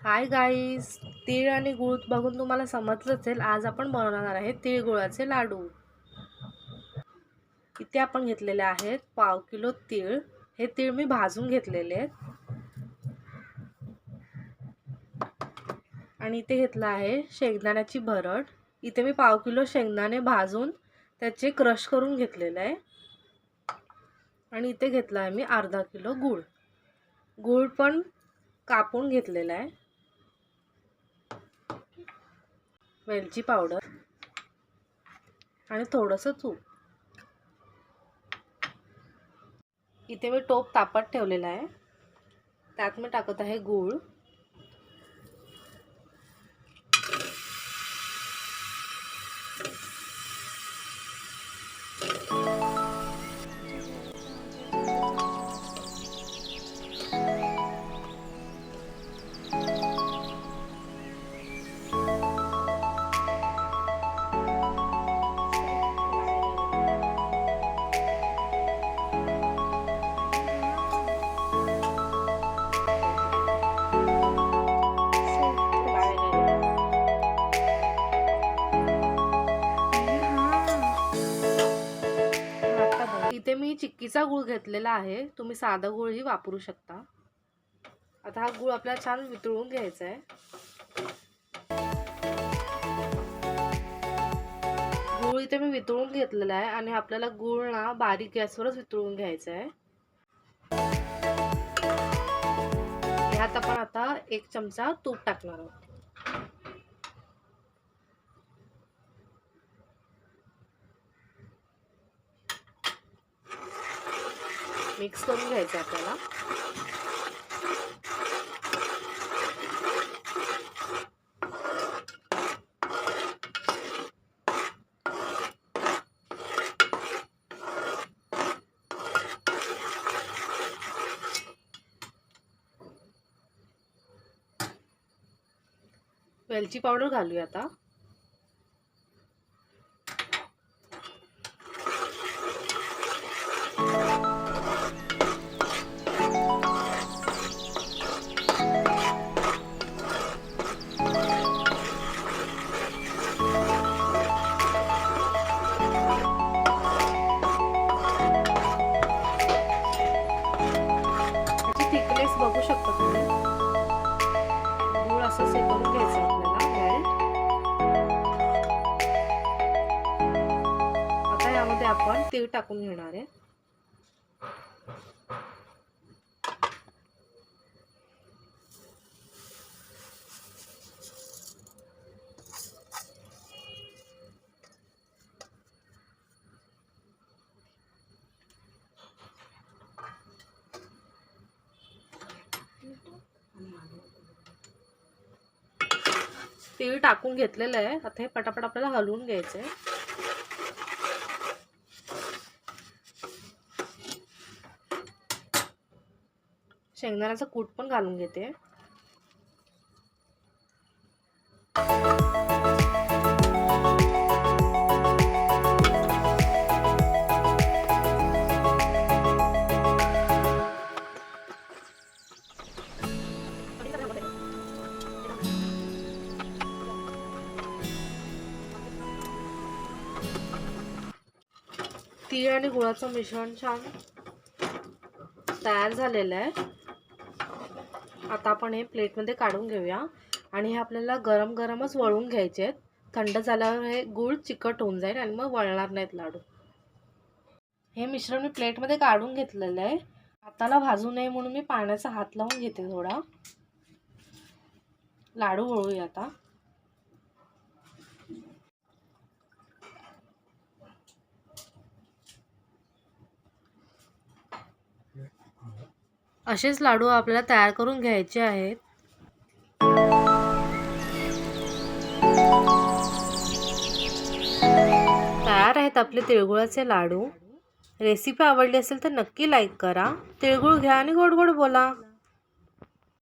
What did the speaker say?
Hi guys तीळ आणि गूळ बघून तुम्हाला समजलं असेल आज आपण बनवणार आहे तिळगुळाचे लाडू. इथे आपण घेतलेले आहेत? पाव किलो तीळ. हे तीळ मी भाजून घेतलेले आहेत. आणि इथे घेतलं आहे शेंगदाण्याची भरड. इथे मी पाव किलो शेंगदाणे भाजून त्याचे क्रश करून घेतलेलं आहे. आणि इथे घेतला आहे मी अर्धा किलो गूळ. गूळ पण कापून घेतलेला आहे. वेलची पावडर आणि थोडंसं तूप. इथे मी टोप तापत ठेवलेला आहे. त्यात मी टाकत आहे गूळ. इथे मी चिक्कीचा गूळ घेतलेला आहे. तुम्ही साधा गूळही वापरू शकता. आता हा गूळ आपल्याला छान वितळून घ्यायचा आहे गूळ इथे मी वितळून घेतलेला आहे आणि आपल्याला गूळ ना बारीक गॅसवरच वितळून घ्यायचा आहे ह्यात आपण आता एक चमचा तूप टाकणार आहोत. मिक्स करून घ्यायचं आपल्याला. वेलची पावडर घालूया आता. त्याची थिकनेस बघू शकता तुम्ही. गूळ असं से करून घ्यायचं आपल्याला. मेल्ट आता यामध्ये आपण तीळ टाकून घेणार आहे. तीळ टाकून घेतलेलं आहे. आता हे पटापट आपल्याला हलवून घ्यायचं आहे शेंगदाण्याचा कूट पण घालून घेते. तीळ आणि गुळाचं मिश्रण छान तयार झालेलं आहे. आता आपण हे प्लेटमध्ये काढून घेऊया. आणि हे आपल्याला गरम गरमच वळून घ्यायचे आहेत. थंड झाल्यावर हे गूळ चिकट होऊन जाईल आणि मग वळणार नाहीत लाडू. हे मिश्रण मी प्लेटमध्ये काढून घेतलेलं आहे. हाताला भाजू नये म्हणून मी पाण्याचा हात लावून घेते थोडा. लाडू वळूया आता. असेच लाडू आपल्याला तयार करून घ्यायचे आहेत. तयार आहेत आपले तिळगुळाचे लाडू. रेसिपी आवडली असेल तर नक्की लाईक करा. तिळगुळ घ्या आणि गोड गोड बोला.